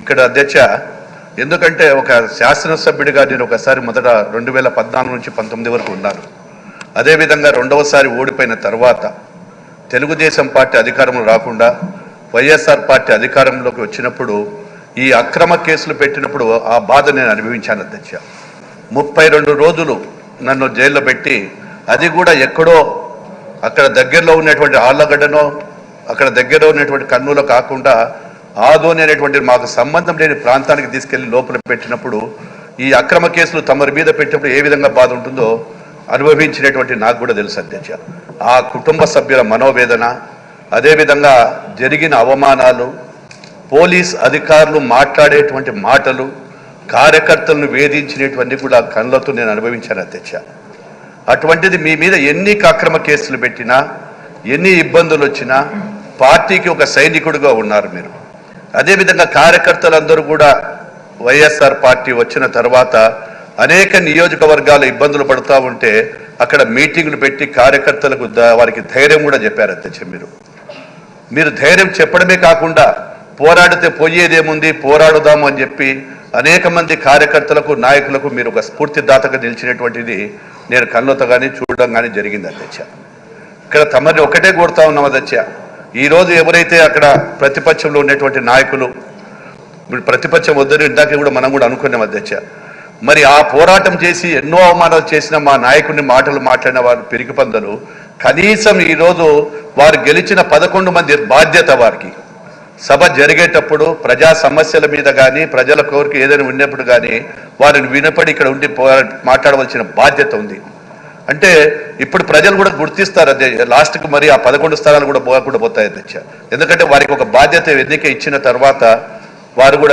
ఇక్కడ అధ్యక్ష ఎందుకంటే ఒక శాసనసభ్యుడిగా నేను ఒకసారి మొదట రెండు వేల పద్నాలుగు నుంచి పంతొమ్మిది వరకు ఉన్నాను. అదేవిధంగా రెండవసారి ఓడిపోయిన తర్వాత తెలుగుదేశం పార్టీ అధికారంలో రాకుండా వైఎస్ఆర్ పార్టీ అధికారంలోకి వచ్చినప్పుడు ఈ అక్రమ కేసులు పెట్టినప్పుడు ఆ బాధ నేను అనుభవించాను అధ్యక్ష. ముప్పై రెండు రోజులు నన్ను జైల్లో పెట్టి అది కూడా ఎక్కడో అక్కడ దగ్గరలో ఉన్నటువంటి ఆళ్ళగడ్డనో అక్కడ దగ్గరలో ఉన్నటువంటి కర్నూలు కాకుండా ఆదోని అనేటువంటి మాకు సంబంధం లేని ప్రాంతానికి తీసుకెళ్ళి లోపల పెట్టినప్పుడు ఈ అక్రమ కేసులు తమరి మీద పెట్టినప్పుడు ఏ విధంగా బాధ ఉంటుందో అనుభవించినటువంటి నాకు కూడా తెలుసు అధ్యక్ష. ఆ కుటుంబ సభ్యుల మనోవేదన అదేవిధంగా జరిగిన అవమానాలు పోలీస్ అధికారులు మాట్లాడేటువంటి మాటలు కార్యకర్తలను వేధించినటువంటి కూడా కళ్ళతో నేను అనుభవించాను అధ్యక్ష. అటువంటిది మీ మీద ఎన్ని అక్రమ కేసులు పెట్టినా ఎన్ని ఇబ్బందులు వచ్చినా పార్టీకి ఒక సైనికుడిగా ఉన్నారు మీరు. అదేవిధంగా కార్యకర్తలందరూ కూడా వైఎస్ఆర్ పార్టీ వచ్చిన తర్వాత అనేక నియోజకవర్గాల ఇబ్బందులు పడుతూ ఉంటే అక్కడ మీటింగ్లు పెట్టి కార్యకర్తలకు వారికి ధైర్యం కూడా చెప్పారు అధ్యక్ష మీరు. మీరు ధైర్యం చెప్పడమే కాకుండా పోరాడితే పోయేదేముంది పోరాడుదాము అని చెప్పి అనేక మంది కార్యకర్తలకు నాయకులకు మీరు ఒక స్ఫూర్తిదాతగా నిలిచినటువంటిది నేను కళ్ళతో కానీ చూడడం కానీ జరిగింది అధ్యక్ష. ఇక్కడ తమరిని ఒకటే కోరుతా ఉన్నాం అధ్యక్ష. ఈ రోజు ఎవరైతే అక్కడ ప్రతిపక్షంలో ఉన్నటువంటి నాయకులు ఇప్పుడు ప్రతిపక్షం వద్దని ఇందాక కూడా మనం కూడా అనుకున్నాం అధ్యక్ష. మరి ఆ పోరాటం చేసి ఎన్నో అవమానాలు చేసిన మా నాయకుడిని మాటలు మాట్లాడిన వారు పిరికి పందలు. కనీసం ఈరోజు వారు గెలిచిన పదకొండు మంది బాధ్యత వారికి. సభ జరిగేటప్పుడు ప్రజా సమస్యల మీద కానీ ప్రజల కోరిక ఏదైనా ఉన్నప్పుడు కానీ వారిని వినపడి ఇక్కడ ఉండి పోరా- మాట్లాడవలసిన బాధ్యత ఉంది. అంటే ఇప్పుడు ప్రజలు కూడా గుర్తిస్తారు లాస్ట్కి మరి ఆ పదకొండు స్థానాలు కూడా పోకుండా పోతాయి అధ్యక్ష ఎందుకంటే వారికి ఒక బాధ్యత ఎన్నిక ఇచ్చిన తర్వాత వారు కూడా